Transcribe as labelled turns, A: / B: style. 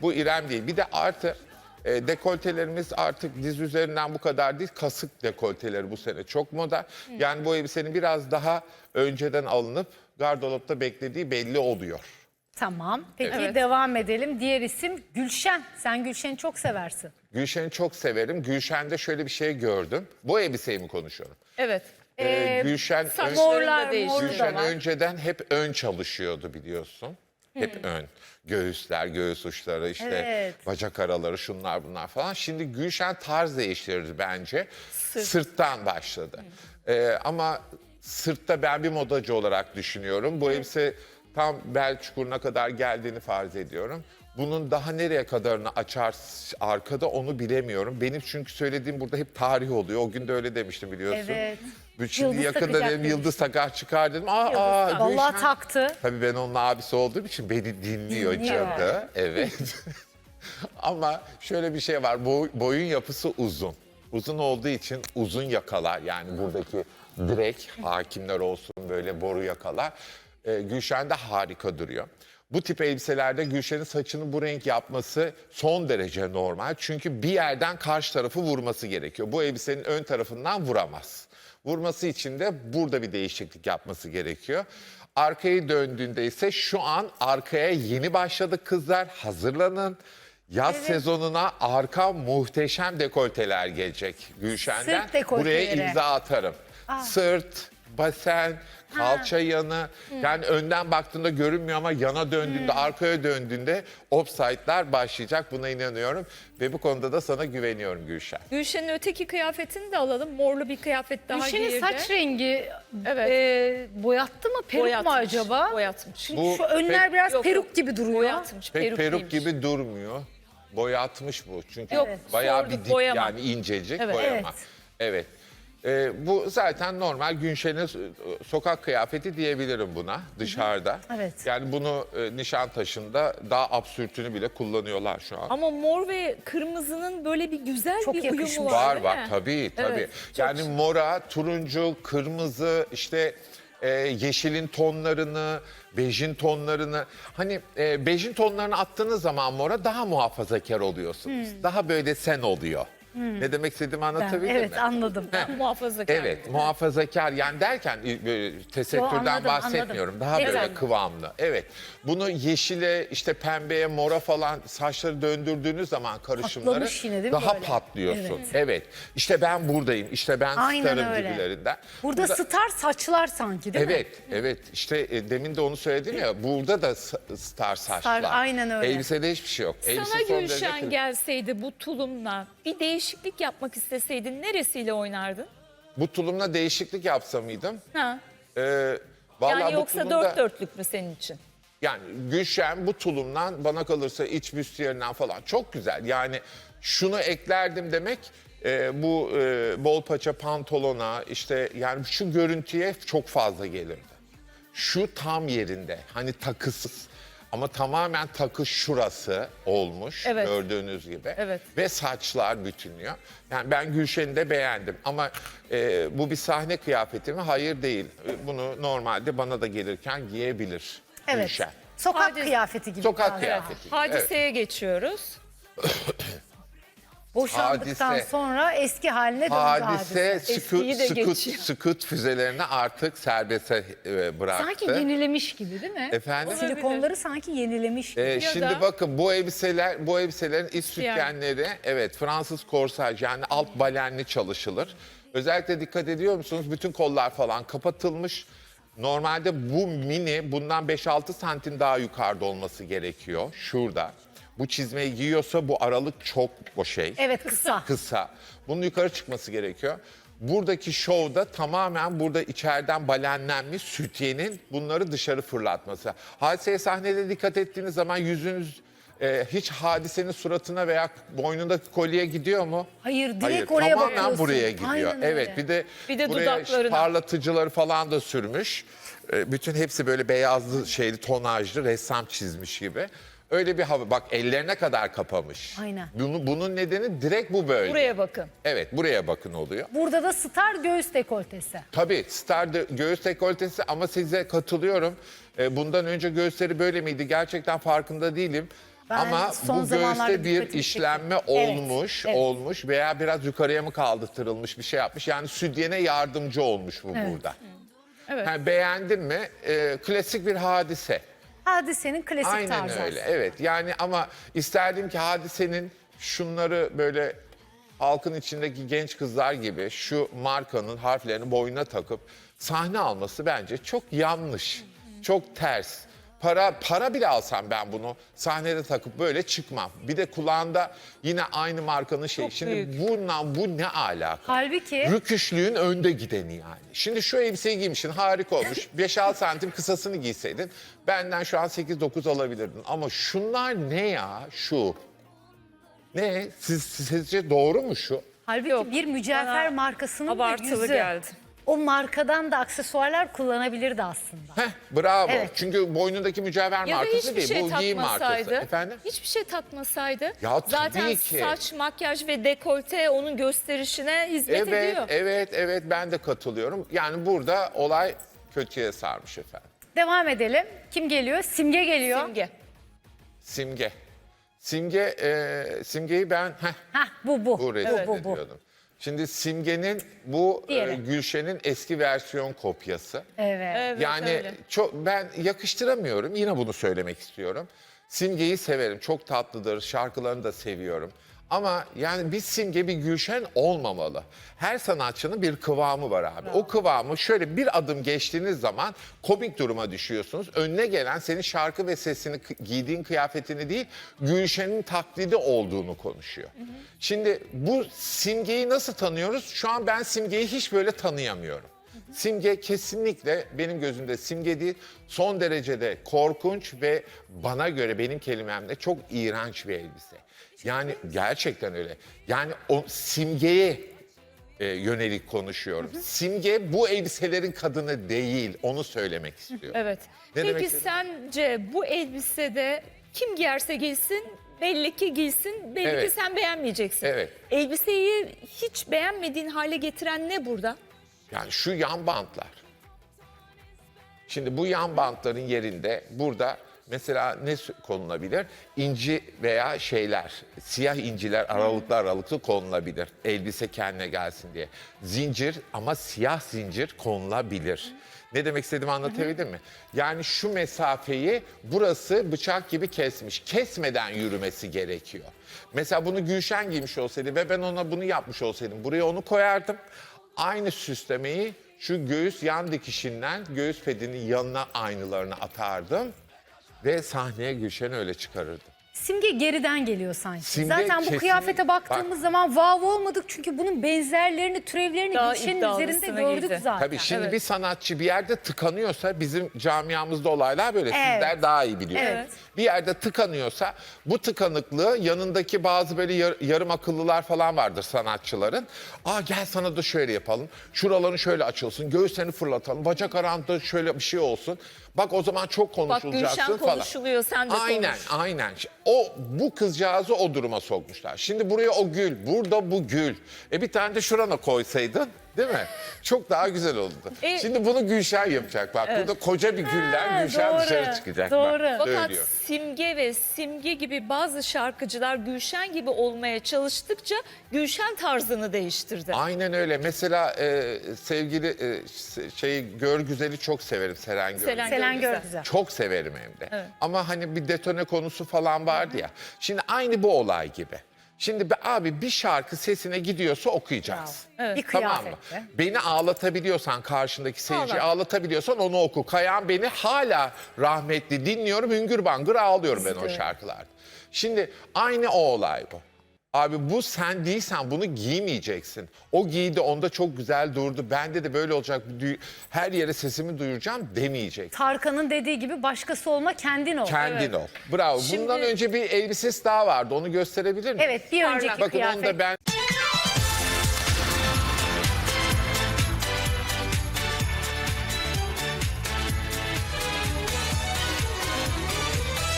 A: Bu İrem değil. Bir de artı e, dekoltelerimiz artık diz üzerinden bu kadar değil. Kasık dekolteleri bu sene çok moda. Yani bu elbisenin biraz daha önceden alınıp gardıropta beklediği belli oluyor.
B: Tamam. Peki
C: Evet.
B: devam edelim. Diğer isim Gülşen. Sen Gülşen'i çok seversin.
A: Gülşen'i çok severim. Gülşen'de şöyle bir şey gördüm. Bu elbiseyi mi konuşuyorum?
C: Evet.
A: Ee, Gülşen, ön-
B: Morlar,
C: değişiyor.
B: moru da
A: Gülşen
B: var.
A: önceden hep ön çalışıyordu biliyorsun. Hep ön. Göğüsler, göğüs uçları, işte
B: Evet.
A: bacak araları, şunlar bunlar falan. Şimdi Gülşen tarz değiştirdi bence. Sırttan başladı. Ee, ama sırtta ben bir modacı olarak düşünüyorum. Bu elbise tam bel çukuruna kadar geldiğini farz ediyorum. Bunun daha nereye kadarını açar arkada onu bilemiyorum. Benim çünkü söylediğim burada hep tarih oluyor. O gün de öyle demiştim biliyorsun.
B: Evet.
A: Şimdi
B: Yıldız
A: yakında
B: takacak
A: dedim
B: demiş.
A: yıldız takar çıkar dedim. Aa, aa
B: Vallahi
A: Gülşen-
B: taktı.
A: Tabii ben onun abisi olduğum için beni dinliyor,
B: Dinliyor.
A: cadı. Evet. Ama şöyle bir şey var. Boy- boyun yapısı uzun. Uzun olduğu için uzun yakalar yani buradaki direk hakimler olsun böyle boru yakalar. Ee, Gülşen de harika duruyor. Bu tip elbiselerde Gülşen'in saçını bu renk yapması son derece normal. Çünkü bir yerden karşı tarafı vurması gerekiyor. Bu elbisenin ön tarafından vuramaz. Vurması için de burada bir değişiklik yapması gerekiyor. Arkayı döndüğünde ise şu an arkaya yeni başladık kızlar. Hazırlanın. Yaz sezonuna arka muhteşem dekolteler gelecek Gülşen'den.
B: Sırt dekolteleri.
A: Buraya imza atarım. Sırt, basen, kalça yanı. Yani önden baktığında görünmüyor ama yana döndüğünde, arkaya döndüğünde offside'lar başlayacak. Buna inanıyorum. Ve bu konuda da sana güveniyorum Gülşen.
C: Gülşen'in öteki kıyafetini de alalım. Morlu bir kıyafet daha
B: Gülşen'in
C: giyirdi.
B: saç rengi
C: Evet.
B: e, boyattı mı? Peruk mu
C: Boyatmış,
B: acaba?
C: Boyatmış.
B: Çünkü
A: Bu
B: şu önler
A: pek-
B: biraz
C: Yok,
B: peruk
C: yok.
B: gibi duruyor.
C: Boyatmış.
A: Pek peruk,
C: değilmiş.
A: gibi durmuyor. Boyatmış bu. Çünkü
C: Yok,
A: bayağı
C: sorduk,
A: bir dip
C: boyama.
A: yani incecik
C: Evet.
A: boyama.
B: Evet.
A: Evet. Ee, bu zaten normal Gülşen'in so- sokak kıyafeti diyebilirim buna dışarıda.
B: Evet.
A: Yani bunu e, Nişantaşı'nda daha absürtünü bile kullanıyorlar şu an.
C: Ama mor ve kırmızının böyle bir güzel
B: Çok
C: bir uyumu
B: yakışmış.
C: var
A: Var
C: değil
A: var
C: mi?
A: tabii tabii.
C: Evet, çok
A: yani mora, turuncu, kırmızı işte e, yeşilin tonlarını, bejin tonlarını hani e, bejin tonlarını attığınız zaman mora daha muhafazakar oluyorsunuz. Daha böyle sen oluyor. Ne demek istediğimi anlatabildim
B: Evet
A: mi?
B: anladım.
C: Muhafazakar.
A: Evet muhafazakar yani derken e, böyle tesettürden
B: Yo, anladım,
A: bahsetmiyorum.
B: anladım.
A: Daha
B: Evet,
A: böyle kıvamlı. Evet. Bunu yeşile işte pembeye mora falan saçları döndürdüğünüz zaman karışımları
B: yine değil
A: daha
B: böyle?
A: patlıyorsun. Evet. İşte ben buradayım. işte ben
B: Aynen
A: starım
B: öyle.
A: gibilerinden.
B: Burada star saçlar sanki değil mi?
A: Evet, evet. İşte e, demin de onu söyledim ya. Burada da star saçlar.
B: aynen öyle.
A: Elbisede hiçbir şey yok. Elbise
C: Sana Gülşen gelseydi bu tulumla bir değişiklik yapmak isteseydin neresiyle oynardın?
A: Bu tulumla değişiklik yapsa mıydım?
C: Ha?
A: Ee, vallahi
C: Yani
A: bu
C: yoksa
A: tulumda-
C: dört dörtlük mü senin için?
A: Yani Gülşen bu tulumdan bana kalırsa iç büstiyerinden falan çok güzel. Yani şunu eklerdim demek e, bu e, bol paça pantolona işte yani şu görüntüye çok fazla gelirdi. Şu tam yerinde hani takısız ama tamamen takı şurası olmuş
C: Evet.
A: gördüğünüz gibi.
C: Evet.
A: Ve saçlar bütünlüyor. Yani ben Gülşen'i de beğendim ama e, bu bir sahne kıyafeti mi? Hayır değil. E, Bunu normalde bana da gelirken giyebilir
B: Evet.
A: Gülşen.
B: Sokak
C: Hadi.
B: kıyafeti gibi.
A: Sokak
B: biraz.
A: kıyafeti.
C: Hadiseye geçiyoruz.
B: Boşandıktan
A: Hadise.
B: sonra eski haline döndü hadise.
A: Hadise
C: Eskiyi
A: skut,
C: de geçiyor.
A: füzelerini artık serbeste e, bıraktı.
B: Sanki yenilemiş gibi değil mi?
A: Efendim?
B: Silikonları sanki yenilemiş gibi.
A: Ee, şimdi
C: da-
A: bakın bu elbiseler, bu elbiselerin iç sütyenleri evet Fransız korsaj yani alt balenli çalışılır. Özellikle dikkat ediyor musunuz? Bütün kollar falan kapatılmış. Normalde bu mini bundan 5-6 santim daha yukarıda olması gerekiyor. Şurada. Bu çizmeyi giyiyorsa bu aralık çok o şey
B: Evet kısa.
A: kısa. Bunun yukarı çıkması gerekiyor. Buradaki şovda tamamen burada içeriden balenlenmiş sütyenin bunları dışarı fırlatması. Hadiseye sahnede dikkat ettiğiniz zaman yüzünüz e, hiç hadisenin suratına veya boynundaki kolye gidiyor mu?
B: Hayır direkt oraya
A: tamamen
B: bakıyorsun.
A: buraya gidiyor.
B: Aynen öyle.
A: evet bir de,
C: Bir de
A: buraya
C: dudaklarına.
A: parlatıcıları falan da sürmüş. E, bütün hepsi böyle beyazlı şeyli tonajlı ressam çizmiş gibi. Öyle bir hava. Bak ellerine kadar kapamış.
B: Aynen.
A: Bunu, bunun nedeni direkt bu böyle.
C: Buraya bakın.
A: Evet buraya bakın oluyor.
B: Burada da star göğüs dekoltesi.
A: Tabii star de- göğüs dekoltesi ama size katılıyorum. Ee, bundan önce göğüsleri böyle miydi? Gerçekten farkında değilim.
B: Ben
A: Ama
B: son
A: bu göğüste bir işlenme
B: çekti. Evet,
A: olmuş,
B: evet.
A: olmuş veya biraz yukarıya mı kaldırtırılmış bir şey yapmış. Yani sütyene yardımcı olmuş bu burada.
C: Evet.
A: Ha, beğendin mi? Ee, klasik bir hadise.
B: Hadisenin klasik
A: Aynen
B: tarzı.
A: öyle.
B: aslında.
A: Evet. Yani ama isterdim ki hadisenin şunları böyle halkın içindeki genç kızlar gibi şu markanın harflerini boynuna takıp sahne alması bence çok yanlış. Çok ters. Para para bile alsam ben bunu sahnede takıp böyle çıkmam. Bir de kulağında yine aynı markanın şeyi.
C: Çok
A: Şimdi
C: büyük.
A: bundan bu ne alaka?
B: Halbuki
A: Rüküşlüğün önde gideni yani. Şimdi şu elbiseyi giymişsin harika olmuş. 5-6 santim kısasını giyseydin benden şu an 8-9 alabilirdin. Ama şunlar ne ya şu? Ne? Siz, sizce doğru mu şu?
B: halbuki
C: Yok,
B: bir mücevher markasının da
C: abartılı
B: yüzü.
C: geldi.
B: O markadan da aksesuarlar kullanabilirdi aslında.
A: Heh bravo.
B: Evet.
A: Çünkü boynundaki mücevher
C: Ya
A: markası değil.
C: şey
A: bu giyim markası. Efendim?
C: Hiçbir şey takmasaydı.
A: Ya tabii
C: zaten
A: ki.
C: saç, makyaj ve dekolte onun gösterişine hizmet
A: Evet,
C: ediyor.
A: evet, evet ben de katılıyorum. Yani burada olay kötüye sarmış efendim.
B: Devam edelim. Kim geliyor? Simge geliyor.
C: Simge.
A: Simge. Simge, e, Simge'yi ben... Heh,
B: Hah bu bu.
A: Bu
B: bu.
A: Şimdi Simge'nin bu e,
B: Diğeri.
A: Gülşen'in eski versiyon kopyası.
B: Evet.
C: Evet,
A: yani
C: öyle.
A: çok ben yakıştıramıyorum. Yine bunu söylemek istiyorum. Simge'yi severim. Çok tatlıdır. Şarkılarını da seviyorum. Ama yani bir simge bir Gülşen olmamalı. Her sanatçının bir kıvamı var abi. O kıvamı şöyle bir adım geçtiğiniz zaman komik duruma düşüyorsunuz. Önüne gelen senin şarkı ve sesini, giydiğin kıyafetini değil, Gülşen'in taklidi olduğunu konuşuyor. Şimdi bu simgeyi nasıl tanıyoruz? Şu an ben simgeyi hiç böyle tanıyamıyorum. Simge kesinlikle benim gözümde simge değil, son derecede korkunç ve bana göre benim kelimemle çok iğrenç bir elbise. Yani gerçekten öyle. Yani o simgeye e, yönelik konuşuyorum. Simge bu elbiselerin kadını değil, onu söylemek istiyorum.
C: Evet.
A: Ne demek
C: Peki sence bu elbisede kim giyerse giysin belli ki giysin belli
A: Evet.
C: ki sen beğenmeyeceksin.
A: Evet.
C: Elbiseyi hiç beğenmediğin hale getiren ne burada?
A: Yani şu yan bantlar. Şimdi bu yan bantların yerinde burada mesela ne konulabilir? İnci veya şeyler, siyah inciler aralıklı aralıklı konulabilir. Elbise kendine gelsin diye. Zincir ama siyah zincir konulabilir. Ne demek istediğimi anlatabildim mi? Yani şu mesafeyi burası bıçak gibi kesmiş. Kesmeden yürümesi gerekiyor. Mesela bunu Gülşen giymiş olsaydı ve ben ona bunu yapmış olsaydım buraya onu koyardım. Aynı süslemeyi şu göğüs yan dikişinden göğüs pedinin yanına aynılarını atardım ve sahneye Gülşen'i öyle çıkarırdım.
B: Simge geriden geliyor sanki.
A: Simge
B: Zaten bu
A: kesin-
B: kıyafete baktığımız
A: Bak.
B: zaman vav olmadık çünkü bunun benzerlerini, türevlerini
C: Daha
B: Gülşen'in üzerinde gördük
C: giydi.
B: zaten.
A: Tabii şimdi
C: Evet.
A: bir sanatçı bir yerde tıkanıyorsa bizim camiamızda olaylar böyle sizler daha iyi biliyorsunuz.
B: Evet.
A: Bir yerde tıkanıyorsa bu tıkanıklığı yanındaki bazı böyle yar- yarım akıllılar falan vardır sanatçıların. Aa gel sana da şöyle yapalım. Şuraların şöyle açılsın. Göğüslerini fırlatalım. Bacak aranda şöyle bir şey olsun. Bak o zaman çok konuşulacaksın
C: Gülşen
A: falan.
C: konuşuluyor, sen de
A: Aynen
C: konuş.
A: aynen. O bu kızcağızı o duruma sokmuşlar. Şimdi buraya o gül, burada bu gül. E bir tane de şurana koysaydın değil mi? Çok daha güzel olurdu.
C: E-
A: Şimdi bunu Gülşen yapacak bak. Burada koca bir güller
B: Ha,
A: Gülşen
B: doğru,
A: dışarı çıkacak.
B: doğru.
A: Bak,
C: Fakat
A: söylüyor.
C: Simge ve Simge gibi bazı şarkıcılar Gülşen gibi olmaya çalıştıkça Gülşen tarzını değiştirdi.
A: Aynen öyle. Mesela e, sevgili e, se- şeyi Gör Güzel'i çok severim Seren Gör.
C: Selen
B: Selen
C: Görgüzel.
B: Görgüzel.
A: Çok severim hem de. Ama hani bir detone konusu falan vardı ya. Şimdi aynı bu olay gibi. Şimdi be- abi bir şarkı sesine gidiyorsa okuyacağız.
B: Bir
A: Tamam mı?
B: kıyafetle.
A: Beni ağlatabiliyorsan karşındaki seyirciyi
C: Ağlat.
A: ağlatabiliyorsan onu oku. Kayan beni hala rahmetli dinliyorum. Hüngür bangır ağlıyorum ben o şarkılarda. Şimdi aynı o olay bu. Abi bu sen değilsen bunu giymeyeceksin. O giydi onda çok güzel durdu. Bende de böyle olacak. Her yere sesimi duyuracağım demeyeceksin.
B: Tarkan'ın dediği gibi başkası olma kendin ol.
A: Kendin ol. Bravo.
C: Şimdi-
A: Bundan önce bir elbisesi daha vardı. Onu gösterebilir miyim?
B: Evet bir önceki.
A: Bakın
B: kıyafet.
A: onu da ben